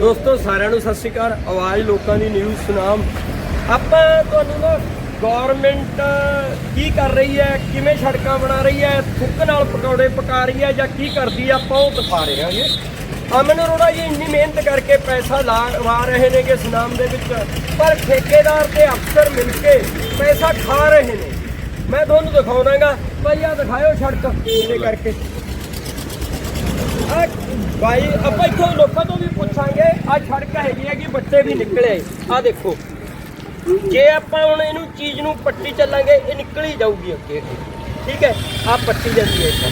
ਦੋਸਤੋ, ਸਾਰਿਆਂ ਨੂੰ ਸਤਿ ਸ਼੍ਰੀ ਅਕਾਲ। ਆਵਾਜ਼ ਲੋਕਾਂ ਦੀ ਨਿਊਜ਼ ਸੁਨਾਮ। ਆਪਾਂ ਤੁਹਾਨੂੰ ਨਾ ਗਵਰਨਮੈਂਟ ਕੀ ਕਰ ਰਹੀ ਹੈ, ਕਿਵੇਂ ਸੜਕਾਂ ਬਣਾ ਰਹੀ ਹੈ, ਥੁੱਕ ਨਾਲ ਪਕੌੜੇ ਪਕਾ ਰਹੀ ਹੈ ਜਾਂ ਕੀ ਕਰਦੀ ਹੈ, ਆਪਾਂ ਉਹ ਦਿਖਾ ਰਹੇ ਹਾਂਗੇ। ਅਮਨ ਅਰੋੜਾ ਜੀ, ਇੰਨੀ ਮਿਹਨਤ ਕਰਕੇ ਪੈਸਾ ਲਾ ਰਹੇ ਨੇਗੇ ਸੁਨਾਮ ਦੇ ਵਿੱਚ, ਪਰ ਠੇਕੇਦਾਰ ਤੇ ਅਫਸਰ ਮਿਲ ਕੇ ਪੈਸਾ ਖਾ ਰਹੇ ਨੇ। ਮੈਂ ਤੁਹਾਨੂੰ ਦਿਖਾਉਣਾਗਾ। ਭਾਈ ਆ ਦਿਖਾਇਓ ਸੜਕ, ਇਹਦੇ ਕਰਕੇ। ਭਾਈ, ਆਪਾਂ ਇੱਥੋਂ ਲੋਕਾਂ ਤੋਂ ਵੀ ਪੁੱਛਾਂਗੇ ਆ ਸੜਕ ਹੈਗੀ ਹੈ ਕਿ ਬੱਚੇ ਵੀ ਨਿਕਲੇ ਆ। ਦੇਖੋ, ਜੇ ਆਪਾਂ ਹੁਣ ਇਹਨੂੰ ਚੀਜ਼ ਨੂੰ ਪੱਟੀ ਚੱਲਾਂਗੇ, ਇਹ ਨਿਕਲ ਹੀ ਜਾਊਗੀ ਅੱਗੇ। ਠੀਕ ਹੈ? ਆ ਪੱਟੀ ਜਾਂਦੀ ਹੈ ਇੱਥੇ।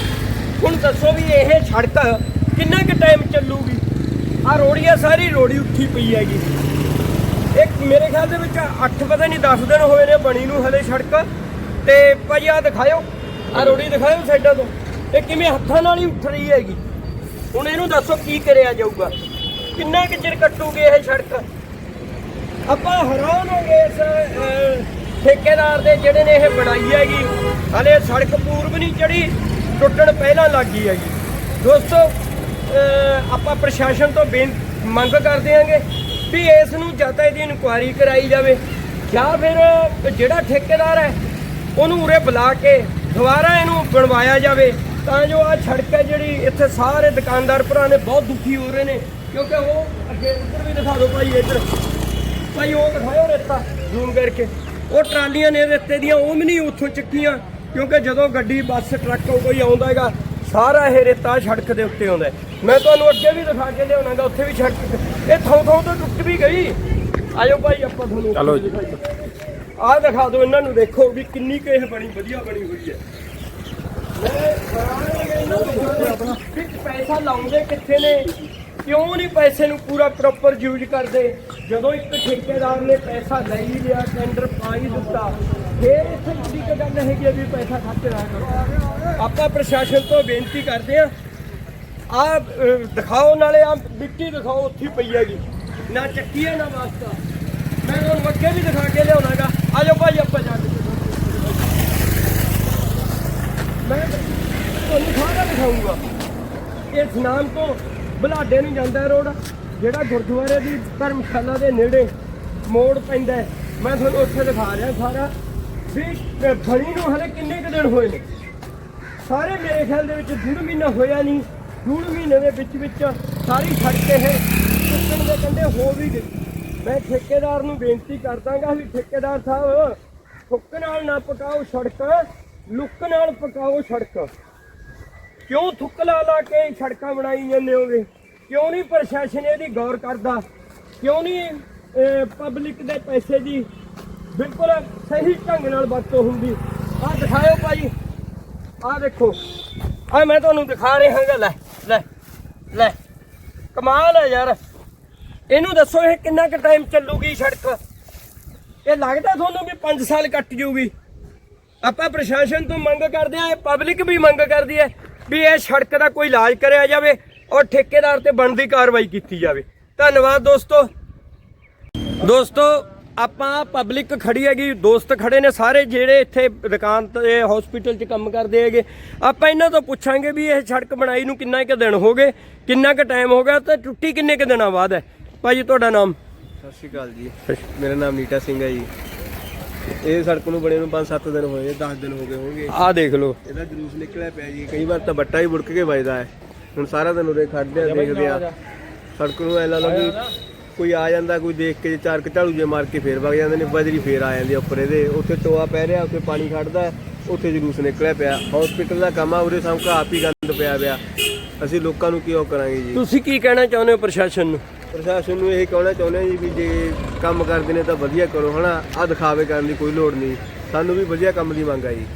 ਹੁਣ ਦੱਸੋ ਵੀ ਇਹ ਸੜਕ ਕਿੰਨਾ ਕੁ ਟਾਈਮ ਚੱਲੂਗੀ? ਆ ਰੋੜੀਆਂ ਸਾਰੀ ਰੋੜੀ ਉੱਠੀ ਪਈ ਹੈਗੀ। ਇੱਕ ਮੇਰੇ ਖਿਆਲ ਦੇ ਵਿੱਚ 8 ਪਤਾ ਨਹੀਂ 10 ਦਿਨ ਹੋਏ ਨੇ ਬਣੀ ਨੂੰ ਹਲੇ ਸੜਕ। ਤੇ ਭਾਈ ਆ ਦਿਖਾਇਓ। ਆ ਰੋੜੀ ਦਿਖਾਇਓ ਸਾਈਡਾਂ ਤੋਂ। ਇਹ ਕਿਵੇਂ ਹੱਥਾਂ ਨਾਲ ਹੀ ਉੱਠ ਰਹੀ ਹੈਗੀ। ਹੁਣ ਇਹਨੂੰ ਦੱਸੋ ਕੀ ਕਰਿਆ ਜਾਊਗਾ? ਕਿੰਨਾ ਕੁ ਚਿਰ ਕੱਟੂਗੀ ਇਹ ਸੜਕ? ਆਪਾਂ ਹੈਰਾਨ ਹੋ ਗਏ ਇਸ ਠੇਕੇਦਾਰ ਦੇ ਜਿਹੜੇ ਨੇ ਇਹ ਬਣਾਈ ਹੈਗੀ। ਹਲੇ ਸੜਕ ਪੂਰਬ ਨਹੀਂ ਚੜੀ ਟੁੱਟਣ ਪਹਿਲਾਂ ਲੱਗ ਗਈ ਹੈਗੀ। ਦੋਸਤੋ ਆਪਾਂ ਪ੍ਰਸ਼ਾਸਨ ਤੋਂ ਬੇਨ, ਮੰਗ ਕਰਦੇ ਹਾਂਗੇ ਵੀ ਇਸ ਨੂੰ ਜਾਂ ਤਾਂ ਇਹਦੀ ਇਨਕੁਆਇਰੀ ਕਰਾਈ ਜਾਵੇ, ਜਾਂ ਫਿਰ ਜਿਹੜਾ ਠੇਕੇਦਾਰ ਹੈ, ਉਹਨੂੰ ਉਰੇ ਬੁਲਾ ਕੇ ਦੁਬਾਰਾ ਇਹਨੂੰ ਬਣਵਾਇਆ ਜਾਵੇ। ਤਾਂ ਜੋ ਆ ਸੜਕ ਹੈ ਜਿਹੜੀ ਇੱਥੇ ਸਾਰੇ ਦੁਕਾਨਦਾਰ ਭਰਾ ਨੇ ਬਹੁਤ ਦੁਖੀ ਹੋ ਰਹੇ ਨੇ ਕਿਉਂਕਿ ਉਹ ਅੱਗੇ ਇੱਧਰ ਵੀ ਦਿਖਾ ਦਿਓ ਭਾਈ ਇੱਧਰ। ਭਾਈ ਉਹ ਦਿਖਾਓ ਰੇਤਾ ਜ਼ੂਮ ਕਰਕੇ। ਉਹ ਟਰਾਲੀਆਂ ਨੇ ਰੇਤੇ ਦੀਆਂ ਉਹ ਵੀ ਨਹੀਂ ਉੱਥੋਂ ਚੱਕੀਆਂ ਕਿਉਂਕਿ ਜਦੋਂ ਗੱਡੀ ਬੱਸ ਟਰੱਕ ਕੋਈ ਆਉਂਦਾ ਹੈਗਾ ਸਾਰਾ ਇਹ ਰੇਤਾ ਸੜਕ ਦੇ ਉੱਤੇ ਆਉਂਦਾ। ਮੈਂ ਤੁਹਾਨੂੰ ਅੱਗੇ ਵੀ ਦਿਖਾ ਕੇ ਲਿਆਉਣਾਗਾ ਉੱਥੇ ਵੀ ਸੜਕ ਇਹ ਥਾਂ ਥਾਂ ਤੋਂ ਟੁੱਟ ਵੀ ਗਈ। ਆਜੋ ਭਾਈ ਆਪਾਂ ਤੁਹਾਨੂੰ ਚਲੋ ਜੀ। ਆਹ ਦਿਖਾ ਦਿਓ ਇਹਨਾਂ ਨੂੰ ਦੇਖੋ ਵੀ ਕਿੰਨੀ ਕੁ ਇਹ ਬਣੀ ਵਧੀਆ ਬਣੀ ਹੋਈ ਹੈ। ਮੈਂ ਆਪਣਾ ਪੈਸਾ ਲਾਉਂਦੇ ਕਿੱਥੇ ਨੇ? ਕਿਉਂ ਨਹੀਂ ਪੈਸੇ ਨੂੰ ਪੂਰਾ ਪ੍ਰੋਪਰ ਯੂਜ਼ ਕਰਦੇ? ਜਦੋਂ ਇੱਕ ਠੇਕੇਦਾਰ ਨੇ ਪੈਸਾ ਲੈ ਹੀ ਲਿਆ ਟੈਂਡਰ ਪਾ ਹੀ ਦਿੱਤਾ, ਫੇਰ ਇੱਥੇ ਜਿਹੜੀ ਕੁ ਗੱਲ ਹੈਗੀ ਆ ਵੀ ਪੈਸਾ ਖਰਚ ਨਾ ਕਰੋ। ਆਪਾਂ ਪ੍ਰਸ਼ਾਸਨ ਤੋਂ ਬੇਨਤੀ ਕਰਦੇ ਆ ਆ ਦਿਖਾਓ ਨਾਲੇ ਆ ਮਿੱਟੀ ਦਿਖਾਓ ਉੱਥੇ ਪਈ ਹੈਗੀ। ਨਾ ਚੱਕੀ ਹੈ ਨਾ ਵਾਸਤਾ। ਮੈਂ ਤੁਹਾਨੂੰ ਅੱਗੇ ਵੀ ਦਿਖਾ ਕੇ ਲਿਆਉਣਾਗਾ। ਆਜੋ ਭਾਈ, ਆਪਾਂ ਜਾ ਕੇ ਮੈਂ ਤੁਹਾਨੂੰ ਇਹ ਸਨਾਮ ਤੋਂ ਬਲਾਡੇ ਨੂੰ ਜਾਂਦਾ ਰੋਡ, ਜਿਹੜਾ ਗੁਰਦੁਆਰੇ ਦੀ ਧਰਮਸ਼ਾਲਾ ਦੇ ਨੇੜੇ ਮੋੜ ਪੈਂਦਾ ਮੈਂ ਤੁਹਾਨੂੰ ਉੱਥੇ ਦਿਖਾ ਰਿਹਾ ਸਾਰਾ। ਵੀ ਬਣੀ ਨੂੰ ਹਲੇ ਕਿੰਨੇ ਕੁ ਦਿਨ ਹੋਏ ਨੇ? ਸਾਰੇ ਮੇਰੇ ਖਿਆਲ ਦੇ ਵਿੱਚ ਡੂਢ ਮਹੀਨਾ ਹੋਇਆ ਨਹੀਂ। ਡੂਢ ਮਹੀਨੇ ਦੇ ਵਿੱਚ ਵਿੱਚ ਸਾਰੀ ਸੜਕ ਇਹ ਟੁੱਟਣ ਦੇ ਕੰਢੇ ਹੋ ਵੀ ਗਈ। ਮੈਂ ਠੇਕੇਦਾਰ ਨੂੰ ਬੇਨਤੀ ਕਰਦਾਗਾ ਵੀ ਠੇਕੇਦਾਰ ਸਾਹਿਬ ਠੁੱਕ ਨਾਲ ਨਾ ਪਕਾਓ ਸੜਕ, ਲੁੱਕ ਨਾਲ ਪਕਾਓ ਸੜਕ। ਕਿਉਂ ਥੁੱਕ ਲਾ ਲਾ ਕੇ ਸੜਕਾਂ ਬਣਾਈ ਜਾਂਦੇ ਹੋਗੇ? ਕਿਉਂ ਨਹੀਂ ਪ੍ਰਸ਼ਾਸਨ ਇਹਦੀ ਗੌਰ ਕਰਦਾ? ਕਿਉਂ ਨਹੀਂ ਪਬਲਿਕ ਦੇ ਪੈਸੇ ਦੀ ਬਿਲਕੁਲ ਸਹੀ ਢੰਗ ਨਾਲ ਵਰਤੋਂ ਹੁੰਦੀ? ਆਹ ਦਿਖਾਇਓ ਭਾਈ। ਆਹ ਦੇਖੋ। ਆ ਮੈਂ ਤੁਹਾਨੂੰ ਦਿਖਾ ਰਿਹਾ ਹਾਂਗਾ। ਲੈ ਲੈ ਲੈ। ਕਮਾਲ ਹੈ ਯਾਰ। ਇਹਨੂੰ ਦੱਸੋ ਇਹ ਕਿੰਨਾ ਕੁ ਟਾਈਮ ਚੱਲੂਗੀ ਸੜਕ? ਇਹ ਲੱਗਦਾ ਤੁਹਾਨੂੰ ਵੀ 5 ਸਾਲ ਕੱਟ ਜੂਗੀ। ਆਪਾਂ ਪ੍ਰਸ਼ਾਸਨ ਤੋਂ ਮੰਗ ਕਰਦੇ ਆ ਪਬਲਿਕ ਵੀ ਮੰਗ ਕਰਦੀ ਹੈ। ਵੀ ਇਹ ਸੜਕ ਦਾ ਕੋਈ ਇਲਾਜ ਕਰਿਆ ਜਾਵੇ ਔਰ ਠੇਕੇਦਾਰ ਤੇ ਬਣਦੀ ਕਾਰਵਾਈ ਕੀਤੀ ਜਾਵੇ। ਧੰਨਵਾਦ ਦੋਸਤੋ। ਦੋਸਤੋ ਆਪਾਂ ਪਬਲਿਕ ਖੜੀ ਹੈਗੀ ਦੋਸਤ ਖੜੇ ਨੇ ਸਾਰੇ ਜਿਹੜੇ ਇੱਥੇ ਦੁਕਾਨ ਤੇ ਹਸਪੀਟਲ 'ਚ ਕੰਮ ਕਰਦੇ ਹੈਗੇ। ਆਪਾਂ ਇਹਨਾਂ ਤੋਂ ਪੁੱਛਾਂਗੇ ਵੀ ਇਹ ਸੜਕ ਬਣਾਈ ਨੂੰ ਕਿੰਨਾ ਕੁ ਦਿਨ ਹੋ ਗਏ ਕਿੰਨਾ ਕੁ ਟਾਈਮ ਹੋ ਗਿਆ ਤੇ ਟੁੱਟੀ ਕਿੰਨੇ ਕੁ ਦਿਨਾਂ ਬਾਅਦ ਹੈ? ਭਾਜੀ ਤੁਹਾਡਾ ਨਾਮ? ਸਤਿ ਸ਼੍ਰੀ ਅਕਾਲ ਜੀ। ਮੇਰਾ ਨਾਮ ਨੀਟਾ ਸਿੰਘ ਹੈ ਜੀ। ਇਹ ਸੜਕ ਨੂੰ ਬਣੇ ਨੂੰ 5-7 ਦਿਨ ਹੋਏ 10 ਦਿਨ ਹੋ ਗਏ ਹੋਣਗੇ। ਆਹ ਦੇਖ ਲਓ। ਇਹਦਾ ਜਲੂਸ ਨਿਕਲਿਆ ਪਿਆ ਜੀ। ਕਈ ਵਾਰ ਤਾਂ ਬੱਟਾ ਹੀ ਬੁੜਕ ਕੇ ਵੱਜਦਾ ਹੈ। ਹੁਣ ਸਾਰਾ ਦਿਨ ਉਰੇ ਖੜਦੇ ਆ ਦੇਖਦੇ ਆ। ਸੜਕ ਨੂੰ ਐ ਲਾ ਲਓ ਵੀ ਕੋਈ ਆ ਜਾਂਦਾ ਕੋਈ ਦੇਖ ਕੇ ਚਾਰ ਝਾੜੂ ਜੇ ਮਾਰ ਕੇ ਫੇਰ ਵਗ ਜਾਂਦੇ ਨੇ ਬਜਰੀ ਫੇਰ ਆ ਜਾਂਦੀ ਉੱਪਰ ਇਹਦੇ। ਉੱਥੇ ਟੋਆ ਪੈ ਰਿਹਾ ਉੱਥੇ ਪਾਣੀ ਖੜਦਾ ਉੱਥੇ ਜਲੂਸ ਨਿਕਲਿਆ ਪਿਆ। ਹਸਪੀਟਲ ਦਾ ਕੰਮ ਆ ਉਰੇ ਸਾਹਮਣੇ ਆਪ ਹੀ ਗੰਦ ਪਿਆ ਪਿਆ। ਅਸੀਂ ਲੋਕਾਂ ਨੂੰ ਕੀ ਉਹ ਕਰਾਂਗੇ ਜੀ? ਤੁਸੀਂ ਕੀ ਕਹਿਣਾ ਚਾਹੁੰਦੇ ਹੋ ਪ੍ਰਸ਼ਾਸਨ ਨੂੰ? ਪ੍ਰਸ਼ਾਸਨ ਨੂੰ ਇਹ ਕਹਿਣਾ ਚਾਹੁੰਦੇ ਹਾਂ ਜੀ ਵੀ ਜੇ ਕੰਮ ਕਰਦੇ ਨੇ ਤਾਂ ਵਧੀਆ ਕਰੋ, ਹਨਾ? ਆ ਦਿਖਾਵੇ ਕਰਨ ਦੀ ਕੋਈ ਲੋੜ ਨਹੀਂ। ਸਾਨੂੰ ਵੀ ਵਧੀਆ ਕੰਮ ਦੀ ਮੰਗ ਆ ਜੀ।